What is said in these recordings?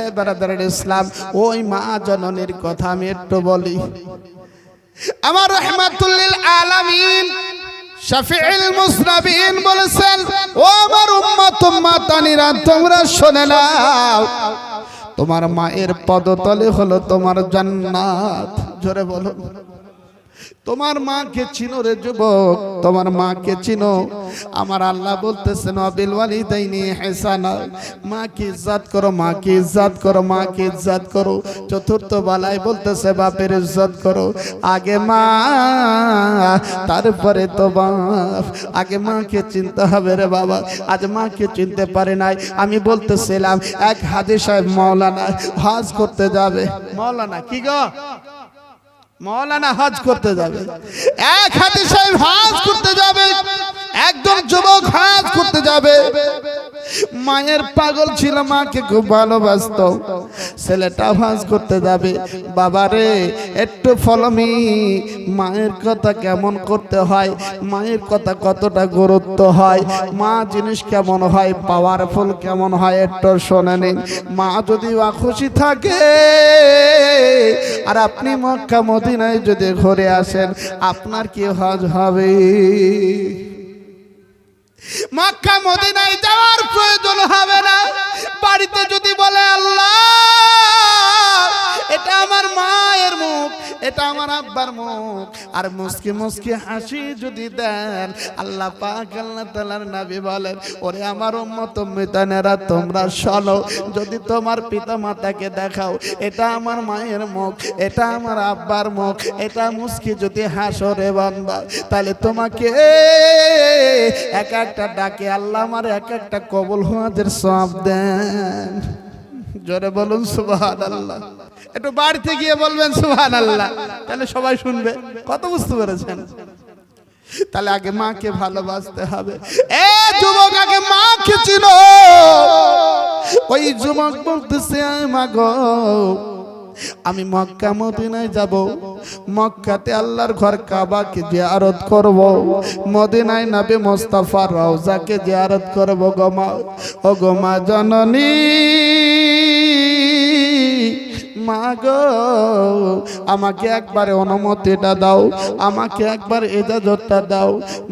এ বারাদার ইসলাম, ওই মা জননীর কথা আমি একটু বলি। আমার রহমাতুল্লিল আলামিন শাফিউল মুসনাবিন বলেছেন, ও আমার উম্মত, উম্মাতানিরা, তোমরা শুনে নাও, তোমার মায়ের পদতলে হলো তোমার জান্নাত। জোরে বলো তোমার মাকে চিনো রে যুবক, তোমার মাকে চিনো। আমার আল্লাহ বলতেছেন অবিল ওয়ালিদাইনি হেসানা। মাকে ইজ্জত করো, মাকে ইজ্জত করো, মাকে ইজ্জত করো। চতুর্থ বালায় বলতেছে, বাপের ইজ্জত করো। আগে মা, তারপরে তো বাপ। আগে মাকে চিনতে হবে রে বাবা। আজ মাকে চিনতে পারে নাই। আমি বলতেছিলাম, এক হাজি সাহেব মৌলানা হজ করতে যাবে। মাওলানা কি গো? মৌলানা হজ করতে যাবে। এক হাতে সাহেব হজ করতে যাবে। একদম যুবক হজ করতে যাবে। মায়ের পাগল ছিল, মাকে খুব ভালোবাসতো। ছেলেটা হজ করতে যাবে। বাবারে, একটু ফলমি মায়ের কথা কেমন করতে হয়? মায়ের কথা কতটা গুরুত্ব হয়? মা জিনিস কেমন হয়? পাওয়ারফুল কেমন হয়? একটু শোনে নিন। মা যদি খুশি থাকে, আর আপনি মক্কা মদিনায় যদি ঘুরে আসেন, আপনার কি হজ হবে? মক্কা মদিনায় যাওয়ার প্রয়োজন হবে না। বাড়িতে যদি বলে আল্লাহ এটা আমার মায়ের মুখ, এটা আমার আব্বার মুখ। আর মুসকি মুসকি হাসি যদি দেন, আল্লাহ পাক, আল্লাহ তাআলার নবী বলেন, ওরে আমার উম্মত উম্মতানেরা তোমরা শোনো যদি তোমার পিতা মাতাকে দেখাও, এটা আমার মায়ের মুখ, এটা আমার আব্বার মুখ, এটা মুসকি যদি হাসো রে বান্দা, তাহলে তোমাকে এক একটা ডাকে আল্লাহ আমার এক একটা কবল হওয়াদের সব দেন। জোরে বলুন সুবহান আল্লাহ একটু বাড়িতে গিয়ে বলবেন সুবহান আল্লাহ তাহলে সবাই শুনবে। কত বুঝতে পেরেছেন? তাহলে আগে মাকে ভালোবাসতে হবে। এ যুবক, আগে মাকে চিনো। ওই যুবক বলতেছে মা গো আমি মক্কা, মদিনায় যাব। মক্কাতে আল্লাহর ঘর কাবাকে জিয়ারত করব। মদিনায় নবী মোস্তাফার রওজাকে জিয়ারত করব গোমা ও গোমা জননী মা গো আমাকে একবার অনুমতিটা দাও, আমাকে একবার এজাজতটা দাও।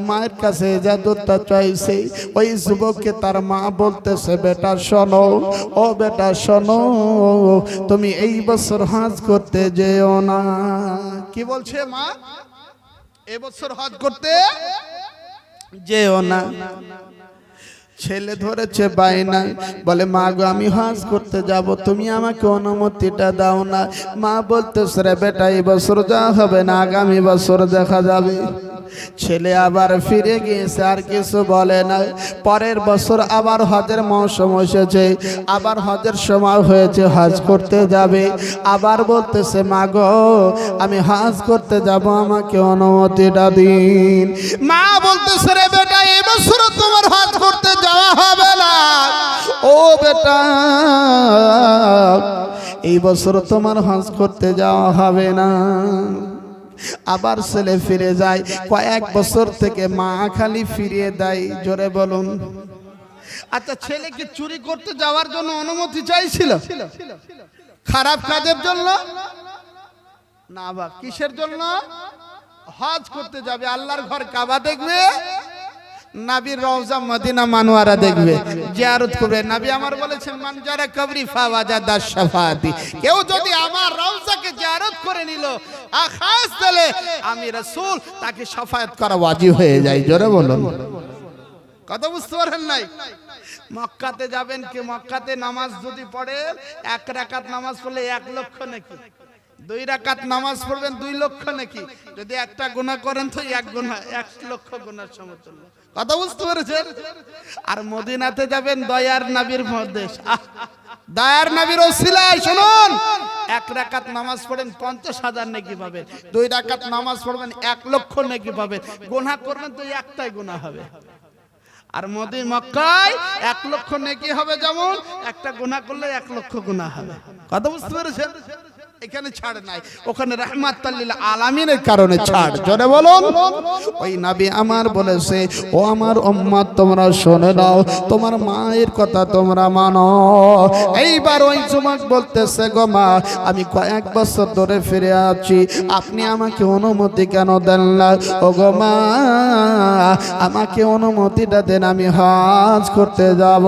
মায়ের কাছে এজাজতটা চাইছে, ওই যুবককে তার মা বলতেছে, বেটা, শোনো, ও বেটা, শোনো, তুমি এই বছর হজ করতে যেও না। কি বলছে মা? এবছর হজ করতে যেও না। ছেলে ধরেছে বাইনাই বলে, মা গো, আমি হজ করতে যাব, তুমি আমাকে অনুমতিটা দাও না। মা বলতেছে, রে বেটা, এই বছর যা হবে না, আগামী বছর দেখা যাবে। ছেলে আবার ফিরে গিয়েছে, আর কিছু বলে না। পরের বছর আবার হজের মৌসুম এসেছে, আবার হজের সময় হয়েছে, হজ করতে যাবে। আবার বলতেছে, মা গো, আমি হজ করতে যাব, আমাকে অনুমতিটা দিন। মা বলতেছে, রে বেটা এবছর তোমার হজ করতে যাওয়া হবে না। ও বেটা, এই বছর তোমার হজ করতে যাওয়া হবে না। আবার ছেলে ফিরে যায়, কয়েক বছর থেকে মা খালি ফিরিয়ে দেয়, জোরে বলুন। আচ্ছা ছেলেকে চুরি করতে যাওয়ার জন্য অনুমতি চাইছিল? খারাপ কাজের জন্য? না বা, কিসের জন্য? হজ করতে যাবে, আল্লাহর ঘর কাবা দেখবে? নাবির রওজা মদিনা মানোয়ারা দেখবে, জিয়ারত করবে। নাবি আমার বলেছেন, মান যারা কবরি ফাওয়াজা দাস শাফাতি। কেউ যদি আমার রওজাকে জিয়ারত করে নিল, আখাস দিলে আমি রাসূল, তাকে শাফায়াত করা ওয়াজিব হয়ে যায়। জোরে বলুন। কথা বুঝতে পারেন নাই? মক্কাতে যাবেন কি মক্কাতে নামাজ যদি পড়েন, এক রাকাত নামাজ পড়লে এক লক্ষ নাকি? দুই রাকাত নামাজ পড়বেন, দুই লক্ষ নাকি? যদি একটা গুনাহ করেন তো এক গুনাহ, এক লক্ষ গুনার সমতুল্য। কথা বুঝতে পেরেছেন? আর মদিনাতে যাবেন দয়ার নাবির দেশ আহ, দয়ার নাবির ওসিলায় শুনুন। এক রাকাত নামাজ পড়েন পঞ্চাশ হাজার নাকি পাবেন। দুই রাকাত নামাজ পড়বেন এক লক্ষ নাকি পাবেন। গুনাহ করবেন তো একটাই গুনাহ হবে। আর মোদি মক্কায় এক লক্ষ নেকি হবে যেমন একটা গুনাহ করলে এক লক্ষ গুনাহ হবে। কথা বুঝতে পেরেছেন? এখানে ছাড় নাই। ওখানে রহমাতাল্লিল আলামিনের কারণে ছাড়। জোরে বলুন। ওই নবী আমার বলেছে ও আমার উম্মত তোমরা শুনে নাও। তোমার মায়ের কথা তোমরা মানো। এইবার ওই যুবক বলতেছে গো মা আমি কয়েক বছর ধরে ফিরে আছি। আপনি আমাকে অনুমতি কেন দেন না? ও গো মা আমাকে অনুমতিটা দেন আমি হজ করতে যাব।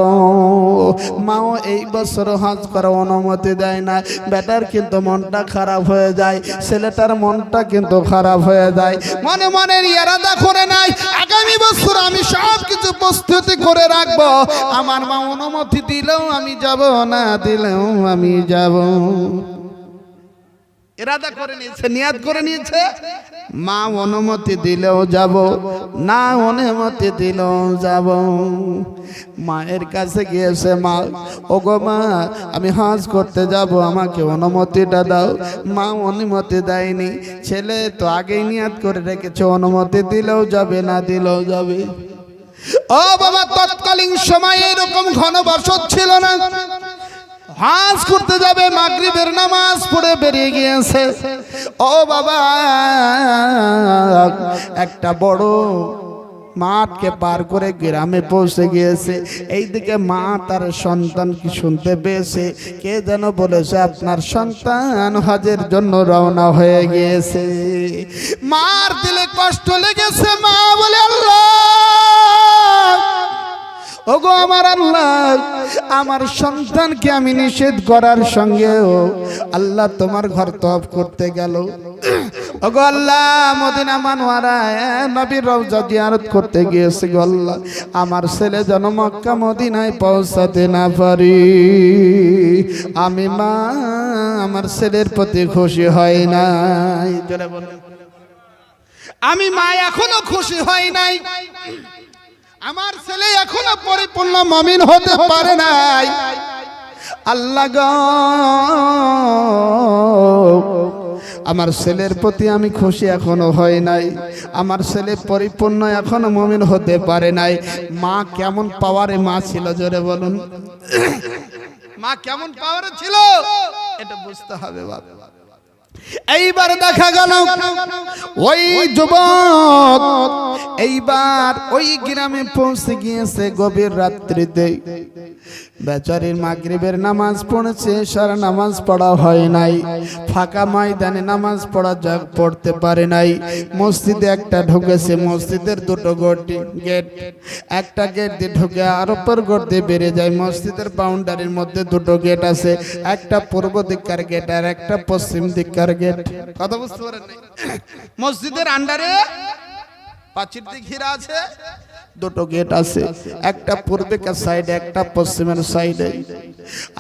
মাও এই বছর হজ করার অনুমতি দেয় না। বেটার কিন্তু মনটা খারাপ হয়ে যায়, ছেলেটার মনটা কিন্তু খারাপ হয়ে যায়। মনে মনে ইরাদা করে নাই, আগামী বছর আমি সব কিছু প্রস্তুতি করে রাখব। আমার মা অনুমতি দিলেও আমি যাব না, দিলেও আমি যাব। ইরাদা করে নিয়েছে, নিয়াদ করে নিয়েছে। মা অনুমতি দিলেও যাব, না অনুমতি দিলেও যাব। মায়ের কাছে গিয়েছে, মা ও গো মা, আমি হজ করতে যাব, আমাকে অনুমতিটা দাও। মা অনুমতি দেয়নি। ছেলে তো আগেই নিয়াদ করে রেখেছে, অনুমতি দিলেও যাবে, না দিলেও যাবে। ও বাবা, তৎকালীন সময়ে এরকম ঘন বসত ছিল না। হাজ করতে যাবে, মাগরিবের নামাজ পড়ে বেরিয়ে গিয়েছে। ও বাবা, একটা বড় মাঠকে পার করে গ্রামে পৌঁছে গিয়েছে। এইদিকে মা তার সন্তান কি শুনতে পেয়েছে? কে যেন বলেছে, আপনার সন্তান হজের জন্য রওনা হয়ে গিয়েছে। মার দিলে কষ্ট লেগেছে মা বলে, আল্লাহ, ওগো আমার আল্লাহ আমার সন্তানকে আমি নিষেধ করার সঙ্গেও আল্লাহ তোমার ঘর তফ করতে গেল। করতে আমার ছেলে যেন মক্কা মদিনায় পৌঁছাতে না পারি। আমি মা, আমার ছেলের প্রতি খুশি হয় নাই। আমি মা এখনও খুশি হয় নাই। আমার ছেলে এখনও পরিপূর্ণ মমিন হতে পারে নাই। আল্লাহ আমার ছেলের প্রতি আমি খুশি এখনও হয় নাই। আমার ছেলে পরিপূর্ণ এখনও মমিন হতে পারে নাই। মা কেমন পাওয়ারে মা ছিল, জোরে বলুন। মা কেমন পাওয়ারে ছিল? এটা বুঝতে হবে বাবা এইবার দেখা গেল ওই যুবক এইবার ওই গ্রামে পৌঁছে গিয়েছে গভীর রাত্রিতে। বেচারির মাগরিবের নামাজ পড়েছে, সারা নামাজ পড়া হয় নাই। ফাঁকা ময়দানে নামাজ পড়া যা পড়তে পারে নাই। মসজিদে একটা ঢুকেছে, মসজিদের দুটো গেট গেট। একটা গেট দিয়ে ঢুকে আর অপর গেট দিয়ে বেরিয়ে যায়। মসজিদের বাউন্ডারির মধ্যে দুটো গেট আছে, একটা পূর্ব দিককার গেট আর একটা পশ্চিম দিককার গেট। কথা বুঝতে পারেন মসজিদের আন্ডারে পাঁচির দিক ঘিরা আছে দুটো গেট আছে। একটা পূর্বেকার সাইডে একটা পশ্চিমের সাইডে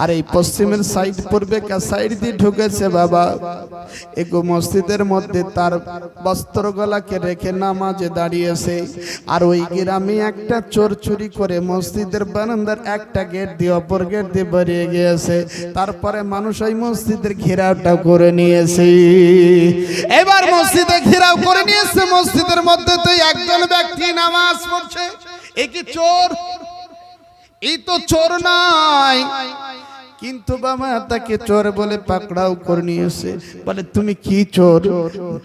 আর এই পশ্চিমের সাইড পূর্বেকার সাইড দিয়ে ঢুকেছে বাবা। এগো মসজিদের মধ্যে তার বস্ত্র গলাকে রেখে নামাজে দাঁড়িয়েছে। আর ওই গ্রামে একটা চোর চুরি করে মসজিদের বারান্দার একটা গেট দিয়ে অপর গেট দিয়ে বেরিয়ে গিয়েছে। তারপরে মানুষ ওই মসজিদের ঘেরাওটা করে নিয়েছে। এবার মসজিদে ঘেরাও করে নিয়েছে। মসজিদের মধ্যে তো একজন ব্যক্তি নামাজ পড়ছে। এ চোর, এই তো চোর নয় কিন্তু বাবা তাকে চোর বলে পাকড়াও করে নিয়েছে। বলে, তুমি কি চোর?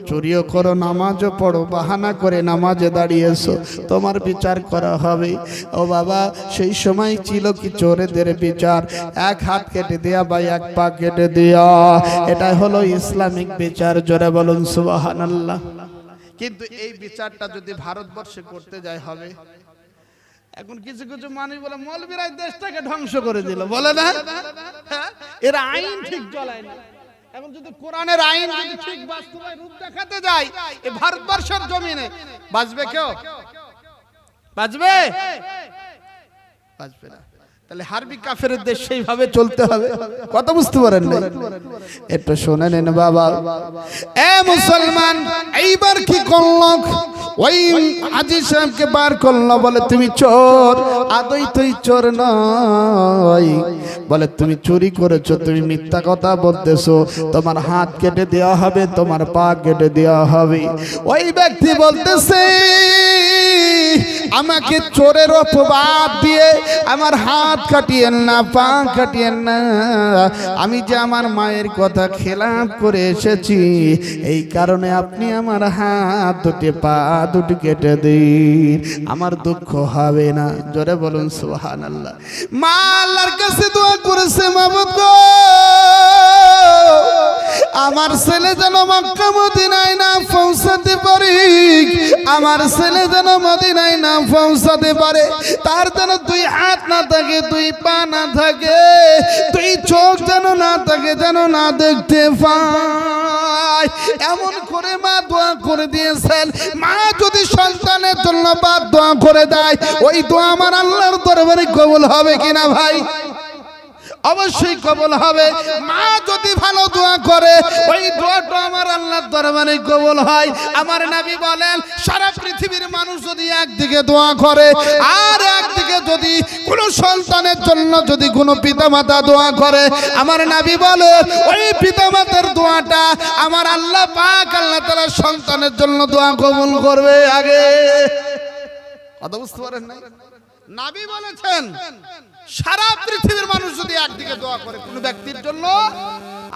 চুরিও করো, নামাজও পড়ো, বাহানা করে নামাজে দাঁড়িয়েছো। তোমার বিচার করা হবে। ও বাবা, সেই সময় ছিল কি চোরেদের বিচার। এক হাত কেটে দেয়া বা এক পা কেটে দেয়া। এটা হলো ইসলামিক বিচার। জোরে বলুন সুবাহান আল্লাহ কিন্তু এই বিচারটা যদি ভারতবর্ষে করতে যায় হবে। এখন কিছু কিছু মানুষ বলে মৌলবীরাই দেশটাকে ধ্বংস করে দিল। বলে না? হ্যাঁ? এর আইন ঠিক চলায় না। এখন যদি কোরআনের আইন যদি ঠিক বাস্তবায় রূপ দেখাতে যায় এই ভারতবর্ষের জমিনে বাঁচবে কেউ? বাঁচবে। বাঁচবে না। সেইভাবে চলতে হবে। কত বুঝতে পারেন নেন বাবা। মুসলমান, এইবার কি করল? ওই করল, বলে, তুমি চোর। আদই তুই চোর নয়। বলে, তুমি চুরি করেছ, তুমি মিথ্যা কথা বলতেছো। তোমার হাত কেটে দেওয়া হবে, তোমার পা কেটে দেওয়া হবে। ওই ব্যক্তি বলতেছে আমাকে চোরের অপবাদ দিয়ে আমার হাত কাটিয়েন না, পা কাটিয়েন না। আমি যে আমার মায়ের কথা খেলাপ করে এসেছি, এই কারণে আপনি আমার হাত দুটি, পা দুটি কেটে দিন। আমার দুঃখ হবে না। জোরে বলুন সুহান আল্লাহ মা আল্লাহর কাছে দোয়া করেছে মাবুদ আমার ছেলে যেন মক্কা মদিনায় না পৌঁছাতে পারে। আমার ছেলে যেন মদিনায় না পৌঁছাতে পারে। তার যেন দুই হাত না থাকে, দুই পা না থাকে, দুই চোখ যেন না থাকে, যেন না দেখতে পায়। এমন করে মা দোয়া করে দিয়েছেন। মা যদি সন্তানের জন্য বাদ দোয়া করে দেয়, ওই দোয়া আমার আল্লাহর দরবারে কবুল হবে কিনা ভাই? অবশ্যই কবল হবে। মা যদি ভালো দোয়া করে, ওই দোয়াটা আমার আল্লাহর দরবারে কবল হয়। আমার নবী বলেন, সারা পৃথিবীর মানুষ যদি একদিকে দোয়া করে, আর একদিকে যদি কোনো সন্তানের জন্য যদি কোনো পিতামাতা দোয়া করে, আমার নবী বলে ওই পিতামাতার দোয়াটা আমার আল্লাহ পাক আল্লাহ তাআলা সন্তানের জন্য দোয়া কবুল করবে আগে। কথা বুঝতে পারেন নাবি বলেছেন সারা পৃথিবীর মানুষ যদি একদিকে দোয়া করে কোনো ব্যক্তির জন্য,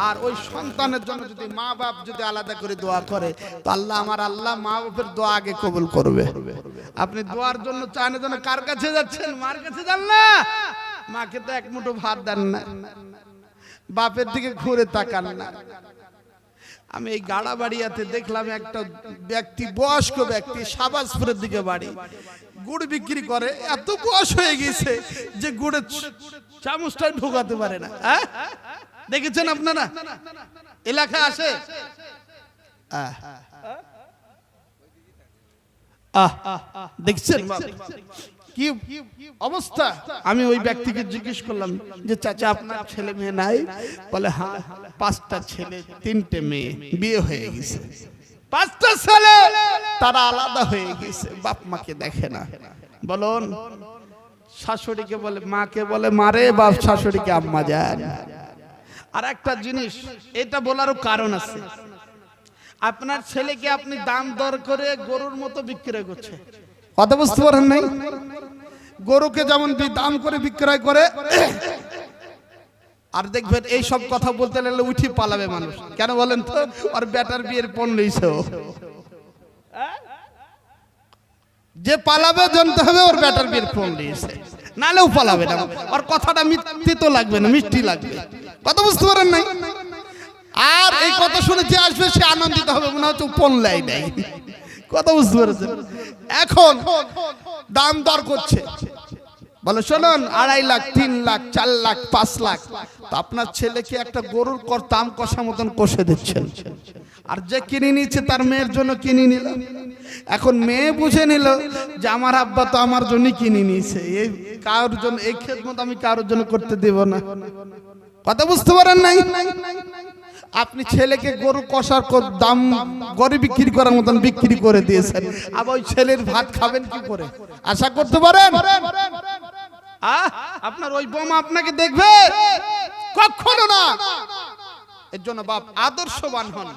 আর ওই সন্তানের জন্য যদি মা বাপ যদি আলাদা করে দোয়া করে, তো আল্লাহ আমার আল্লাহ মা বাপের দোয়া আগে কবুল করবে। আপনি দোয়ার জন্য চান জন্য কার কাছে যাচ্ছেন? মার কাছে যান না। মাকে তো এক মুঠো ভাত দেন না। বাপের দিকে ঘুরে তাকান না। আমি এই গাড়া বাড়িয়াতে দেখলাম একটা ব্যক্তি, বয়স্ক ব্যক্তি সাবাজপুরের দিকে বাড়ি। গুড় বিক্রি করে, এত বয়স হয়ে গেছে যে গুড়ের চামচটা ঢোকাতে পারে না হ্যাঁ? দেখেছেন আপনারা? এলাকা আসে। দেখছেন? কি অবস্থা? আমি ওই ব্যক্তিকে জিজ্ঞেস করলাম যে, চাচা, আপনার ছেলে মেয়ে নাই? বলে হ্যাঁ পাঁচটা ছেলে, তিনটে মেয়ে, বিয়ে হয়ে গেছে। পাঁচটা ছেলে, তারা আলাদা হয়ে গেছে, বাপ মাকে দেখে না। বলুন, শাশুড়িকে বলে, মাকে বলে, মারে বাপ, শাশুড়িকে আম্মা যায় আর একটা জিনিস, এটা বলারও কারণ আছে। আপনার ছেলেকে আপনি দাম দর করে গরুর মতো বিক্রয় করছে কথা বুঝতে পারেন নাই? গরুকে যেমন দাম করে বিক্রয় করে আর দেখবেন এই সব কথা বলতে লাগলে উঠি পালাবে মানুষ। কেন বলেন তো? আর বেটার বিয়ের পণ লইছে যে পালাবে জানতে হবে ওর বেটার বিয়ের ফোন দিয়েছে নালেও পালাবে না। ওর কথাটা মিথ্যে তো লাগবে না মিষ্টি লাগবে। কথা বুঝতে পারেন নাই? আর এই কথা শুনে যে আসবে সে আনন্দিত হবে মনে হচ্ছে ফোন লাই নাই। কথা বুঝতে পেরেছেন? এখন দাম দর করছে। বলে, শুনুন, আড়াই লাখ, তিন লাখ, চার লাখ, পাঁচ লাখ। তো আপনার ছেলেকে একটা গরুর কর দাম কষা মতন কষে দিচ্ছেন। আর যে কিনে নিচ্ছে তার মেয়ের জন্য কিনে নিল। এখন মেয়ে বুঝে নিল যে আমার আব্বা তো আমার জন্য কিনে নিয়েছে। এই কারোর জন্য, এই খেদমত আমি কারোর জন্য করতে দেব না। কথা বুঝতে পারেন নাই? আপনি ছেলেকে গরু কষার দাম গড়ে বিক্রি করার মতন বিক্রি করে দিয়েছেন। আবার ওই ছেলের ভাত খাবেন কি করে? আশা করতে পারেন? আহ, আপনার ওই বোমা আপনাকে দেখবে? কখনো না। এর জন্য বাপ আদর্শবান হন।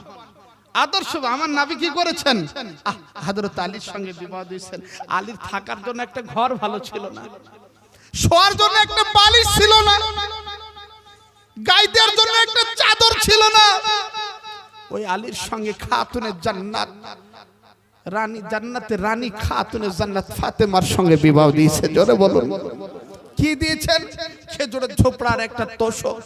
আদর্শ আমার নাবি কি করেছেন? আহ, হযরত আলীর সঙ্গে বিবাহ দিয়েছেন। আলীর থাকার জন্য একটা ঘর ভালো ছিল না। শোয়ার জন্য একটা বালিশ ছিল না। গাইদের জন্য একটা চাদর ছিল না। ওই আলীর সঙ্গে খাতুনের জান্নাত। রানী জান্নাতে রানী খাতুনের জান্নাত ফাতেমার সঙ্গে বিবাহ দিয়েছে। জোরে বলুন। কি দিয়েছেন? খেজুরের ঝোপড়ার একটা তোষক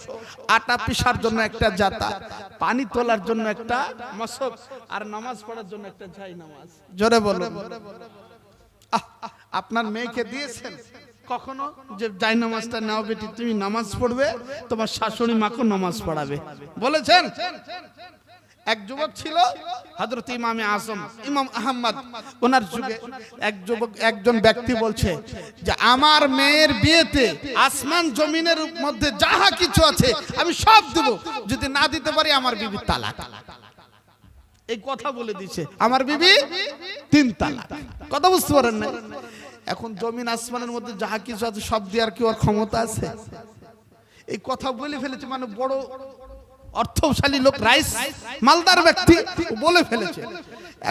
আটা পিসার জন্য একটা জাতা পানি তোলার জন্য একটা মশক আর নামাজ পড়ার জন্য একটা যাই নামাজ। জোরে আহ, আপনার মেয়েকে দিয়েছেন? কখনো? যে যাই নামাজটা নাও বেটি তুমি নামাজ পড়বে তোমার শাশুড়ি মাকে নামাজ পড়াবে। বলেছেন? এক যুবক ছিল, হযরত ইমামে আজম, ইমাম আহমদ। ওনার যুগে এক যুবক, একজন ব্যক্তি বলছে যে, আমার মেয়ের বিয়েতে আসমান জমিনের মধ্যে যাহা কিছু আছে, আমি সব দেব। যদি না দিতে পারি, আমার বিবি তালাক। এই কথা বলে দিছে। আমার বিবি তিন তালাক। কথা বুঝতে পারেন না এখন জমিন আসমানের মধ্যে যাহা কিছু আছে, সব দেওয়ার কি ওর ক্ষমতা আছে? এই কথা বলে ফেলেছে মানে বড় অর্থশালী লোক রাইস মালদার ব্যক্তি বলে ফেলেছে।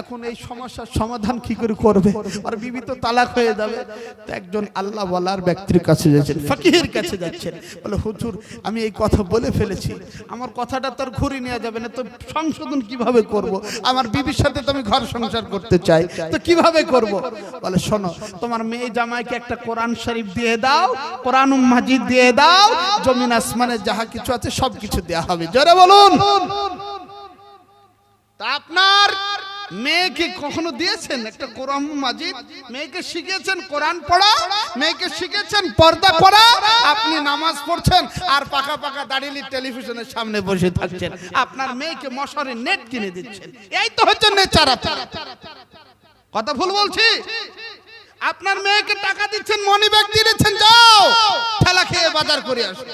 এখন এই সমস্যার সমাধান কি করে করবে? আর বিবি তো তালাক হয়ে যাবে। তো একজন আল্লাহ বলার ব্যক্তির কাছে যাচ্ছেন, ফকিহের কাছে যাচ্ছেন। বলে, হুজুর, আমি এই কথা বলে ফেলেছি। আমার কথাটা তো আর ঘুরে নেওয়া যাবে না। তো সংশোধন কীভাবে করব? আমার বিবির সাথে তো আমি ঘর সংসার করতে চাই। তো কীভাবে করব? বলে, শোনো, তোমার মেয়ে জামাইকে একটা কোরআন শরীফ দিয়ে দাও কোরআন মাজিদ দিয়ে দাও, জমিন আসমানে যাহা কিছু আছে সব কিছু দেওয়া হবে। জোরে বলুন। তা আপনার মেয়েকে কখনো দিয়েছেন? একটা কোরআন মাজিদ? মেয়েকে শিখেছেন কোরআন পড়া? মেয়েকে শিখেছেন পর্দা করা আপনি নামাজ পড়ছেন আর পাকা পাকা দাঁড়িয়ে টেলিভিশনের সামনে বসে থাকছেন। আপনার মেয়েকে মশারি নেট কিনে দিচ্ছেন। এই তো হচ্ছে নেচার কথা ভুল বলছি? আপনার মেয়েকে টাকা দিচ্ছেন মনি ব্যাগ দিয়ে দিচ্ছেন, যাও, ঠেলা খেয়ে বাজার করে আসো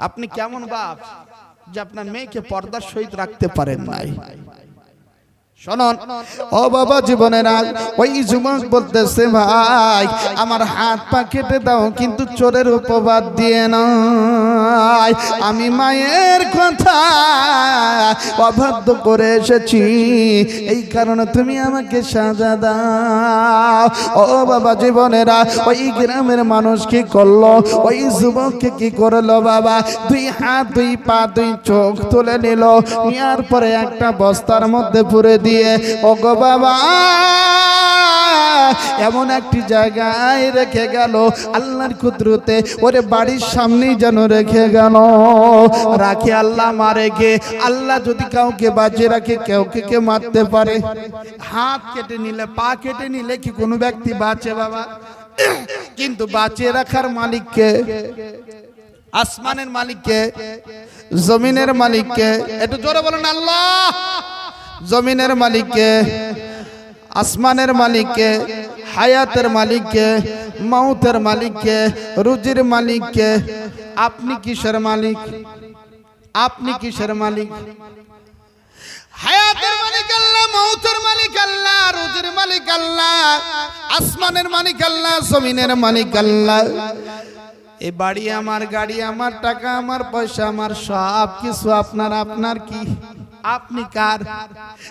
আপনি কেমন বাপ যে আপনার মেয়েকে পর্দার সহিত রাখতে পারেন নাই? শোনন। ও বাবা, জীবনের আগ, ওই যুবক বলতেছে, ভাই, আমার হাত পা কেটে দাও, কিন্তু চোরের উপবাদ দিয়ে নয়। আমি মায়ের কথা অবাধ্য করে এসেছি। এই কারণে তুমি আমাকে সাজা দাও। ও বাবা, জীবনেরা ওই গ্রামের মানুষ কি করল? ওই যুবককে কি করল বাবা? দুই হাত, দুই পা, দুই চোখ তুলে নিল। নেওয়ার পরে একটা বস্তার মধ্যে পুরে দিয়ে ও গো বাবা, এমন একটি জায়গায় রেখে গেল। আল্লাহর কুদরতে ওরে বাড়ির সামনেই যেন রেখে গেল। রাখে আল্লাহ মারে গে আল্লাহ যদি কাউকে বাঁচিয়ে রাখে, কাউকে কে মারতে পারে? হাত কেটে নিলে, পা কেটে নিলে কি কোনো ব্যক্তি বাঁচে বাবা? কিন্তু বাঁচিয়ে রাখার মালিককে আসমানের মালিককে জমিনের মালিককে একটু জোরে বলেন, আল্লাহ! জমিনের মালিককে, আসমানের মালিককে, হায়াতের মালিককে, মাউতের মালিককে, রুজির মালিককে, আপনি কিসের মালিক? আপনি কিসের মালিক? হায়াতের মালিক আল্লাহ মৌতের মালিক আল্লাহ, রুজির মালিক আল্লাহ, আসমানের মালিক আল্লাহ, জমিনের মালিক আল্লাহ। এই বাড়ি আমার, গাড়ি আমার, টাকা আমার, পয়সা আমার, সব কিছু আপনার আপনার কি? আপনি কার?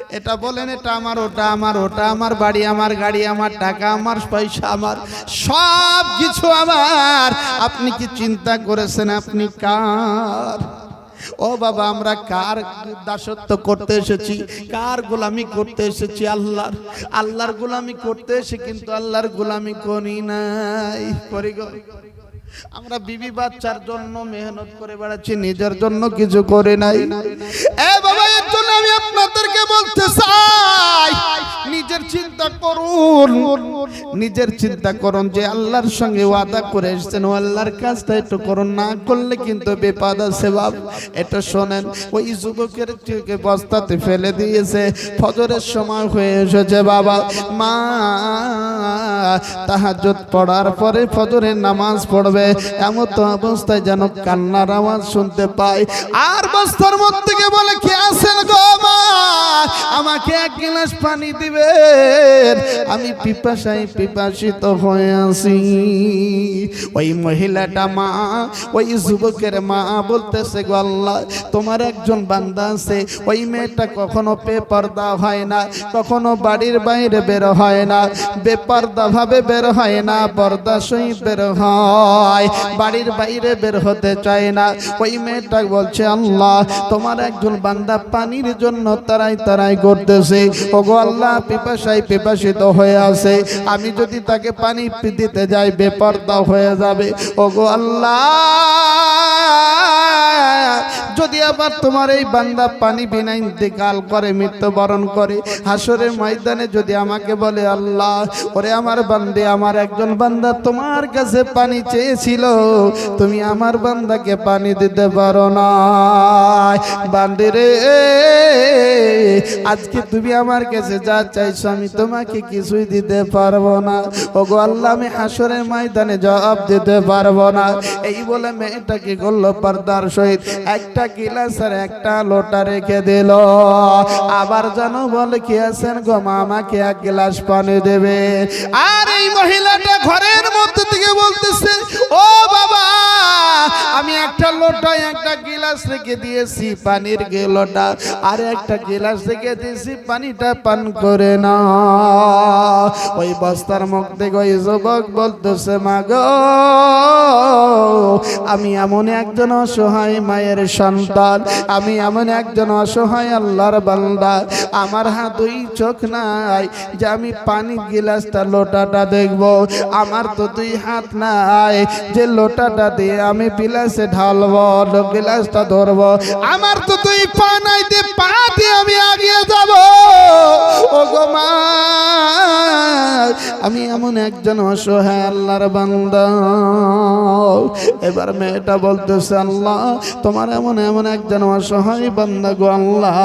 এটা বলেন, এটা আমার, ওটা আমার ওটা আমার বাড়ি, আমার গাড়ি, আমার টাকা, আমার পয়সা, আমার সব কিছু আমার। আপনি কি চিন্তা করেছেন, আপনি কার? ও বাবা, আমরা কার দাসত্ব করতে এসেছি? কার গোলামি করতে এসেছি আল্লাহর? আল্লাহর গোলামি করতে এসে কিন্তু আল্লাহর গোলামি করি নাই। করি আমরা বিবি বাচ্চার জন্য মেহনত করে বেড়াচ্ছি, নিজের জন্য কিছু করে নাই। এ বাবা জন্য আমি আপনাদেরকে বলতে চাই, নিজের চিন্তা করুন। নিজের চিন্তা করুন যে আল্লাহর সঙ্গে ওয়াদা করে এসেছেন, ও আল্লাহর কাজটা একটু করুন, না করলে কিন্তু বেপাদ আছে বাপ। এটা শোনেন, ওই যুবকের চোখে বস্তাতে ফেলে দিয়েছে, ফজরের সময় হয়ে এসেছে বাবা। মা, তাহাজ্জুদ পড়ার পরে ফজরের নামাজ পড়বে এমন তো অবস্থায় যেন কান্নার আওয়াজ শুনতে পাই আর বস্তার মধ্যে বলে, কি মা আমাকে এক গ্লাস পানি দিবেন। আমি পিপাসায় পিপাসিত হয়ে আছি। ওই মহিলাটা মা, ওই যুবকের মা বলতেছে গো তোমার একজন বান্দা আছে, ওই মেয়েটা কখনো বেপর্দা হয় না, কখনো বাড়ির বাইরে বের হয় না বেপর্দা ভাবে বের হয় না পর্দা সই বের হয়, বাড়ির বাইরে বের হতে চায় না। ওই মেয়েটা বলছে, আল্লাহ, তোমার একজন বান্দা পানির জন্য তারাই তারাই করতেছে। ওগো আল্লাহ পিপাসায় পিপাসিত হয়ে আছে। আমি যদি তাকে পানি দিতে যাই, বেপর্দা হয়ে যাবে। ওগো আল্লাহ! যদি আবার তোমার এই বান্দা পানি বিনা ইন্তেকাল করে, মৃত্যুবরণ করে হাসরের ময়দানে যদি আমাকে বলে, আল্লাহ, ওরে আমার বান্দে, আমার একজন বান্দা তোমার কাছে পানি চেয়েছিল, তুমি আমার বান্দাকে পানি দিতে পারো না। বান্দে রে, আজকে তুমি আমার কাছে যা চাইছো, আমি তোমাকে কিছুই দিতে পারব না। ওগো আল্লাহ, আমি হাসরের ময়দানে জবাব দিতে পারব না। এই বলে মেয়েটাকে করল পর্দার সহিত। একটা গিলাস আর একটা লোটা রেখে দিল। আবার যেন বল কি আছেন গো মামাকে এক গ্লাস পানি দেবে। আর এই মহিলাটা ঘরের মধ্যে থেকে বলতেছে, ও বাবা আমি একটা লোটায় একটা গিলাস রেখে দিয়েছি, পানির গেলোটা আর একটা গিলাস রেখে দিয়েছি, পানিটা পান করে না। ওই বস্তার মুখ থেকে ওই যুবক বলতেছে, মাগো, আমি এমন একজন অসহায় মায়ের সন্তান, আমি এমন একজন অসহায় আল্লাহর বান্দা। আমার হাত দুই চোখ নাই, যে আমি পানি গিলাসটা, লোটাটা দেখব। আমার তো দুই হাত নাই, যে লোটাটা দিয়ে আমি গিলাসে ঢালবো গিলাসটা ধরবো। আমার তো তুই পা নাই পা দিয়ে আমি আগিয়ে যাব। আমি এমন একজন অসহায় আল্লাহর বান্দা। এবার মেয়েটা বলতেছে, আল্লাহ, তোমার এমন এমন একজন অসহায় বান্দা গো আল্লাহ।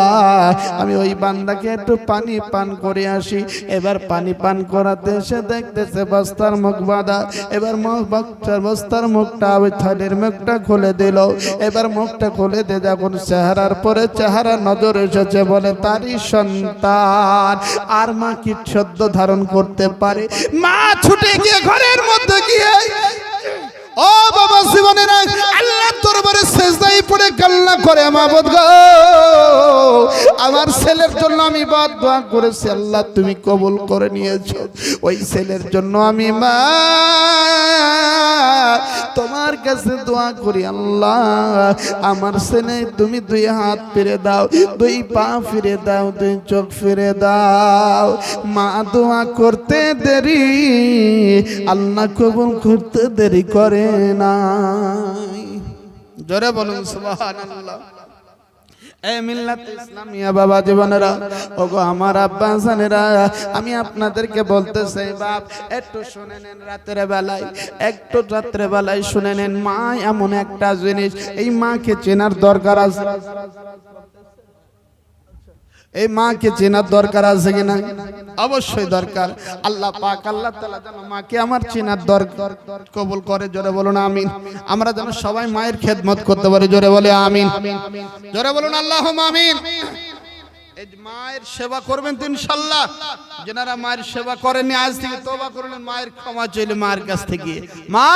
আমি ওই বান্দাকে একটু পানি পান করে আসি। এবার পানি পান করাতে এসে দেখতেছে, বস্তার মুখ বাঁধা। এবার বাচ্চার বস্তার মুখটা ওই থালির মুখটা খুলে দিল। এবার মুখটা খুলে দিয়ে যখন চেহারার পরে চেহারা নজর এসেছে বলে, তারই সন্তান। আর মা কি সদ্য ধারণ করতে পারে? মা ছুটে গিয়ে ঘরের মধ্যে গিয়ে, ও বাবা জীবনের আল্লাহ দরবারে সেজদাই পড়ে কান্না করে মাবুদ গো, আমার ছেলের জন্য আমি বাদ দোয়া করেছি, আল্লাহ তুমি কবুল করে নিয়েছো। ওই ছেলের জন্য আমি মা তোমার কাছে দোয়া করি আল্লাহ। আমার ছেলে, তুমি দুই হাত ফিরে দাও, দুই পা ফিরে দাও, দুই চোখ ফিরে দাও। মা দোয়া করতে দেরি, আল্লাহ কবুল করতে দেরি করে না জোরে বলুন, সুবহানাল্লাহ। আমার আব্বা আমি আপনাদেরকে বলতে চাই বাপ, একটু শুনে নেন রাতের বেলায়, একটু রাত্রে বেলায় শুনে নেন। মা, এমন একটা জিনিস, এই মাকে চেনার দরকার আছে। এই মাকে চেনার দরকার আছে কিনা অবশ্যই দরকার। আল্লাহ পাক, আল্লাহ তাআলা যেন মাকে আমার চেনার দরকার। কবুল করে, জোরে বলুন আমিন। আমরা যেন সবাই মায়ের খেদমত করতে পারি, জোরে বলে আমিন। জোরে বলুন আল্লাহ আমিন। মায়ের সেবা করবেন তো ইনশাল্লাহ যেনারা মায়ের সেবা করেননি, আজ থেকে তোবা করলেন, মায়ের ক্ষমা চাইলে মায়ের কাছ থেকে। মা,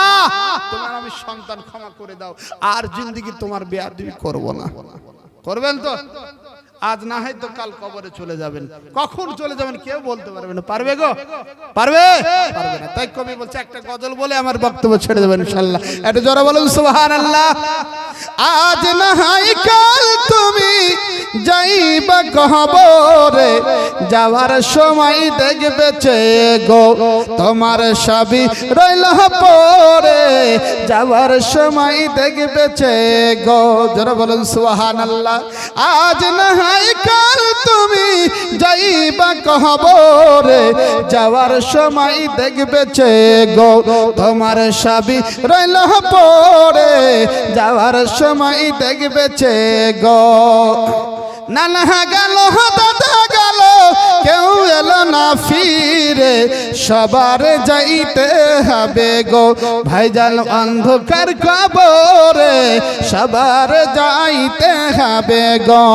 তোমার আমি সন্তান ক্ষমা করে দাও। আর জিন্দগি তোমার বেয়াদবি করব না। করবেন তো? আজ না হয় তো কাল কবরে চলে যাবেন। কখন চলে যাবেন কেউ বলতে পারবে না। পারবে গো? পারবে? না। তাই কবি বলছে, একটা গজল বলে আমার বক্তব্য ছেড়ে দেবেন ইনশাল্লাহ এটা জোরে বলুন, সুবহানাল্লাহ। আজ না হয় কাল তুমি যাইবা কহবরে যাওয়ার সময় দেখবে গো, তোমার সবই রইল পরে। যাওয়ার সময় দেখবে গো, জোরে বলুন, সুবহানাল্লাহ। আজ না হয় কাল তুমি যাইবা কহবরে, যাওয়ার সময় দেখবে চে গো তোমার সাবি রইল পরে, যাওয়ার সময় দেখবে চে গো। নানা গেল দাদা গেল, কেউ এলো না ফিরে। সবার যাইতে হবে গো ভাইজাল অন্ধকার কবরে, সবার যাইতে হবে গো।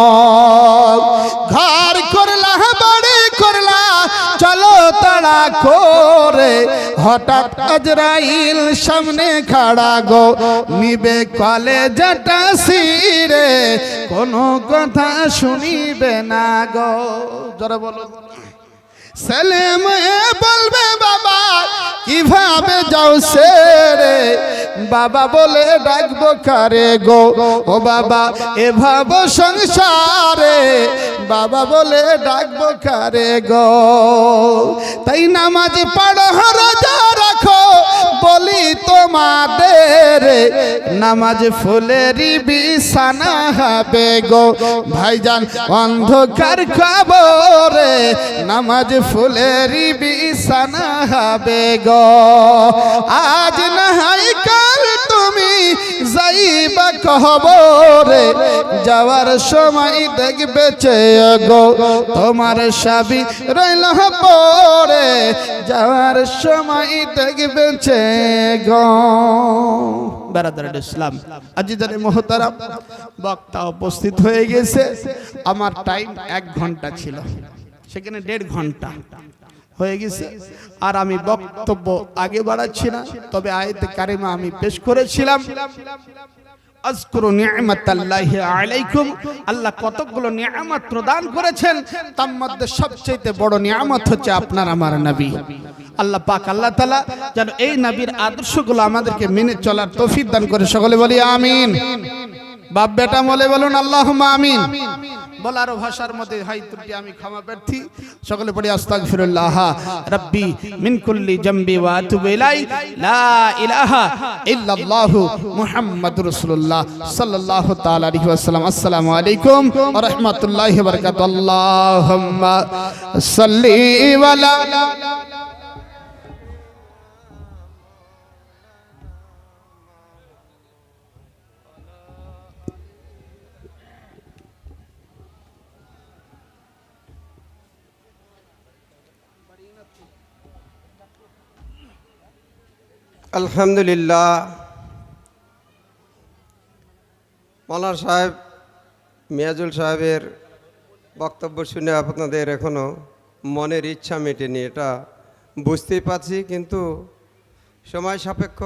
ঘর করলা বাড়ি করলা? চলো তাড়া করে। হঠাৎ আজরাইল সামনে খাড়া গো। নিবে কলে কলেজটা সিরে কোনো কথা শুনিবে না গো। জোরে বলো। ছেলে মেয়ে বলবে, বাবা, কীভাবে যাও সে রে বাবা বলে ডাকবো কারে গো? ও বাবা, এ এভাব সংসারে বাবা বলে ডাকবো কারে গো? তাই নামাজ পড়ো, রোজা রাখো, বলি তোমাদের নামাজ ফুলেরই বিছানা হবে গো। ভাইজান, অন্ধকার খবরে নামাজ ফুলেরই বিছানা হবে গো। আজ নাহাই কাল তুমি যাইবা যাওয়ার সময় দেখবে গো, তোমার সাবি রইল পরে। যাওয়ার সময় দেখবে গো। বক্তা উপস্থিত হয়ে গেছে। আমার টাইম এক ঘণ্টা ছিল, সেখানে দেড় ঘণ্টা। হয়ে গেছে। আর আমি বক্তব্য আগে বাড়াচ্ছি না, তবে আয়াতে কারিমা আমি পেশ করেছিলাম। আলাইকুম। আল্লাহ কতগুলো নিয়ামত প্রদান করেছেন, তার মধ্যে বড় নিয়ামত হচ্ছে আপনার আমার নবী। আল্লাহ আল্লাহ এই নবীর আদর্শগুলো আমাদেরকে মেনে চলার তৌফিক দান করে। সকলে বলি আমিন। বাপ বেটা বলে বলুন, আল্লাহুম্মা আমিন। বলার ভাষার মধ্যে, হাই, ত্রুটি, আমি ক্ষমা প্রার্থী। সকলে পড়ি, আস্তাগফিরুল্লাহ, রাব্বি মিন কুল্লি জামবি ওয়া আতুবু ইলাই লা ইলাহা ইল্লাল্লাহু মুহাম্মাদুর রাসূলুল্লাহ সাল্লাল্লাহু তাআলা আলাইহি ওয়াসাল্লাম। আসসালামু আলাইকুম ওয়া রাহমাতুল্লাহি ওয়া বারাকাতুহু। আল্লাহুম্মা সাল্লি ওয়ালা আলহামদুলিল্লাহ। মলার সাহেব, মিয়াজুল সাহেবের বক্তব্য শুনে আপনাদের এখনও মনের ইচ্ছা মেটেনি, এটা বুঝতেই পারছি, কিন্তু সময় সাপেক্ষ